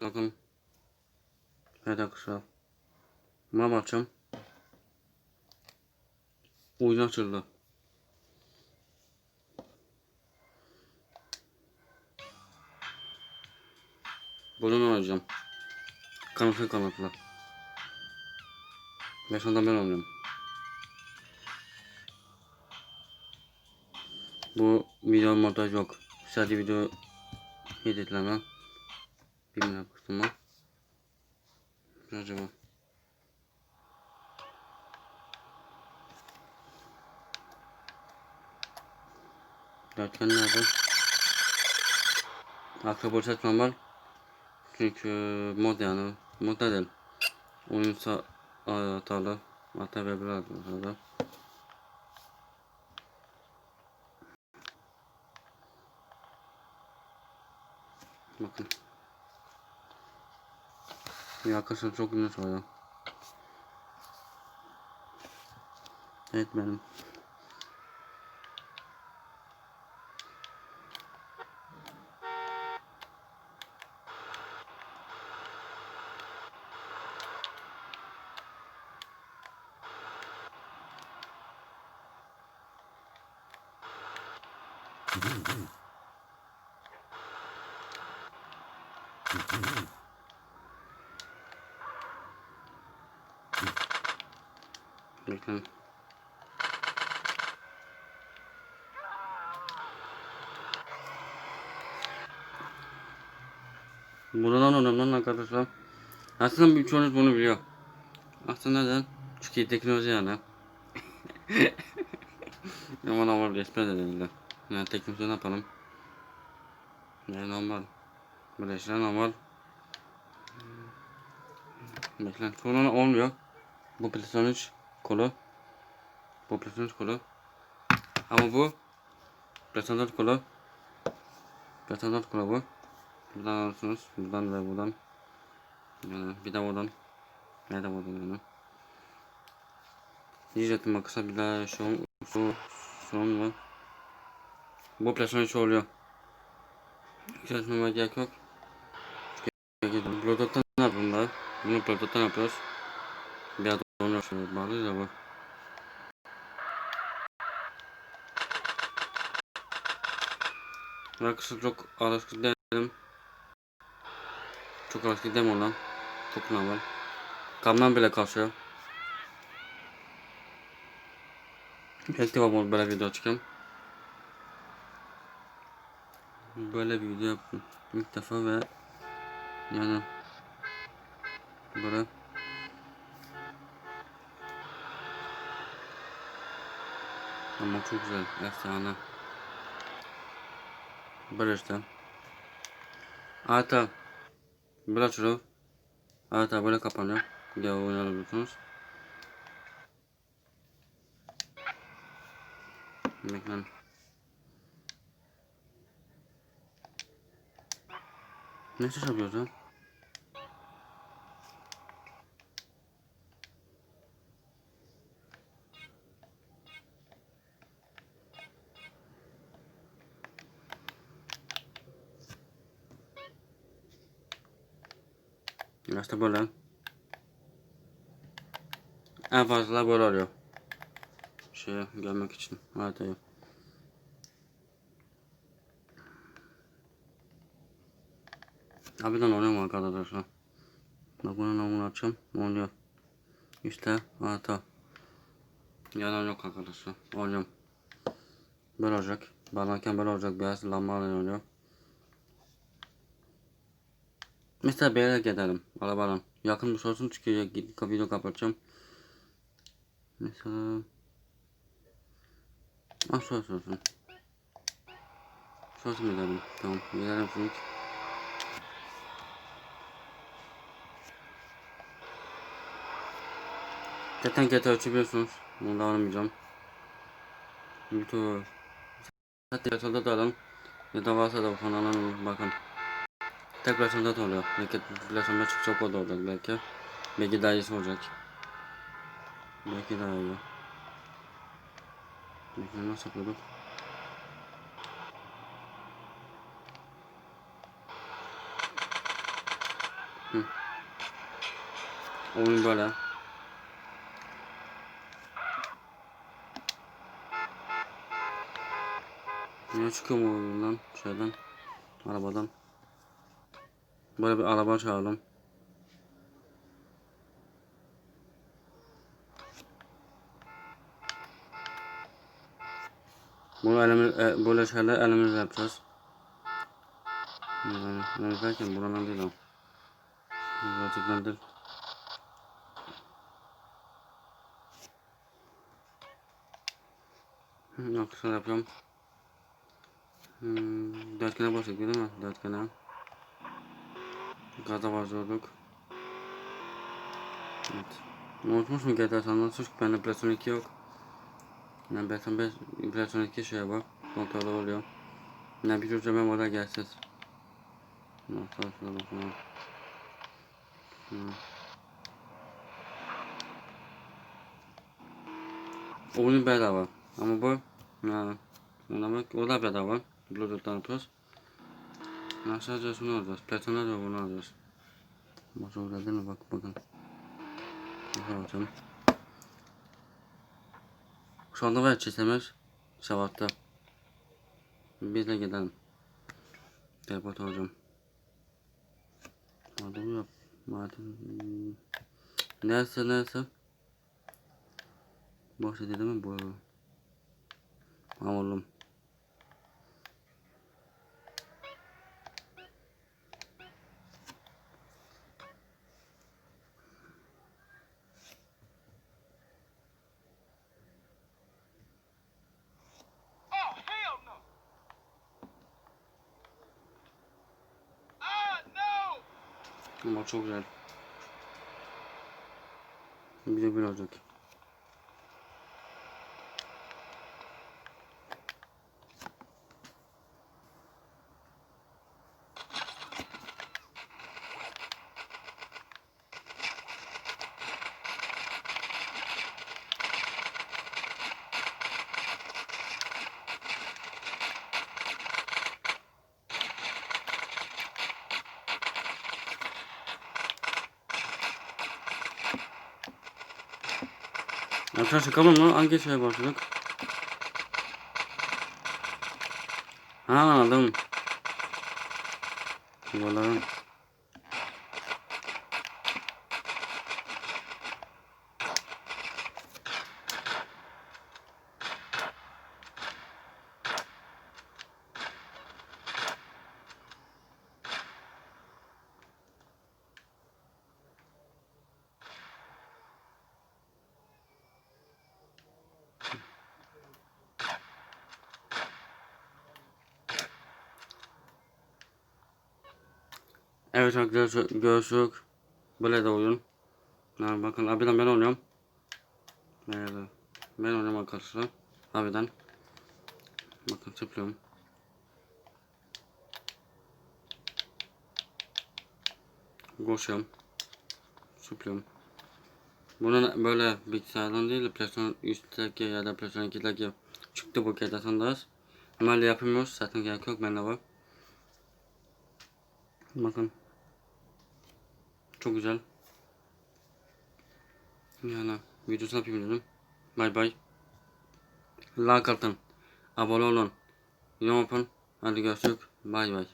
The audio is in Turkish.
Evet arkadaşlar. Buna bakacağım. Oyun açıldı. Buradan oynayacağım. Kanatlı kanatlı. Yaşandan ben oynuyorum. Bu video montaj yok. Sadece video editleme. Bilmiyorum kısmı. Acaba. Dörtgen nerede? Arka boş açmam var. Çünkü mod yani. Mod değil. Oyun sa hatalı. Hata ve bir hatalı. Bakın. Ya arkadaşlar çok var ya. Evet benim. Bakın. Buradan önemli arkadaşlar. Aslında birçoğunuz bunu biliyor. Aslında neden? Çünkü teknoloji yani. Ama normal bir espri de değildi. Yani teknoloji ne yapalım? Yani normal. Böyle şeyler normal. Beklen. Sonra olmuyor. Bu PlayStation 3 kolu. Bu 3 kolu. Ama bu 4 kolu. 4 kolu bu. Buradan alırsınız. Buradan ve buradan. Yani bir de buradan. Ne de buradan yani. Diyecektim bakırsa bir daha şu şu son var. Bu 3 oluyor. Çalışmama gerek yok. Bluetooth'tan ne yapayım ben? Bunu Bluetooth'tan yapıyoruz. Biraz onu şöyle bağlıyız ama. Arkadaşlar çok alışkın değilim. Çok alışkın değilim ondan. Çok normal. Kamdan bile kasıyor. İlk defa böyle video çıkıyorum. Böyle bir video yaptım. İlk defa ve yani böyle ama çok güzel efsane. İşte Hatta böyle açılıyor Hatta böyle kapanıyor. Video oynayabiliyorsunuz Bekleyin. Ne ses yapıyoruz İşte böyle. En fazla böyle oluyor. Şeye gelmek için haritayı. Harbiden oluyor mu arkadaşlar? Bak bunu namını açacağım. Oluyor. İşte harita. Yalan yok arkadaşlar. Oluyor. Böyle olacak. Bağlanırken böyle olacak. Beyaz lambalar oluyor. Mesela bir yere gidelim. Arabadan. Yakın bir sorsun gidip video kapatacağım. Mesela... Ah sor sorsun. Sorsun gidelim. Tamam. Gidelim şimdi. Zaten GTA açabiliyorsunuz. Bunu da aramayacağım. YouTube. Zaten yatılda da alın. Ya da varsa da falan alın. Bakın. Tek versiyonda da oluyor. Belki versiyonda çıkacak o da olacak belki. Belki daha iyisi olacak. Belki daha iyi. Belki nasıl yapıyorduk? Oyun böyle. Niye çıkıyor mu oyundan? Şeyden. Arabadan. Böyle bir araba çağırdım. Bunu elimiz, e, böyle şeyler elimizle yapacağız. Yani, yani derken buradan değil o. Hı, Arkasını yapıyorum. Hmm, dörtgene bastık değil mi? Dörtgene. Gaza basıyorduk. Evet. Unutmuş mu GTA San Andreas? Bende PlayStation 2 yok. Yani PlayStation 5, PlayStation 2 şey var. Kontrolü oluyor. Ne bir ucu ben orada gelsiz. Nasıl şuna bakalım. Oyun bedava. Ama bu yani oynamak o da bedava. Bluetooth'tan yapıyoruz. Ben sadece şunu alacağız. Platon'a da bunu alacağız. Bak orada değil mi? Bak bakın. Bakın. Şu anda var çizemez. Sabahta. Biz de gidelim. Teleport olacağım. Madem yok. Madem... Neyse neyse. Boş edelim mi bu? Amalım. Ama çok güzel. Bir de bir olacak. Arkadaşlar kalın lan hangi şeye başladık? Ha anladım. Yuvaların. Evet arkadaşlar görüşürüz. Böyle de oyun. Yani bakın abiden ben oynuyorum. Evet, ben oynuyorum arkadaşlar. Abiden. Bakın tıklıyorum. Koşuyorum. Zıplıyorum. Bunu böyle bilgisayardan değil de PlayStation 3'teki ya da PlayStation 2'deki çıktı bu GTA San Andreas. Normalde yapamıyoruz. Zaten gerek yok bende var. Bakın. Çok güzel. Yani videosunu yapayım dedim. Bay bay. Like atın. Abone olun. Yorum yapın. Hadi görüşürüz. Bay bay.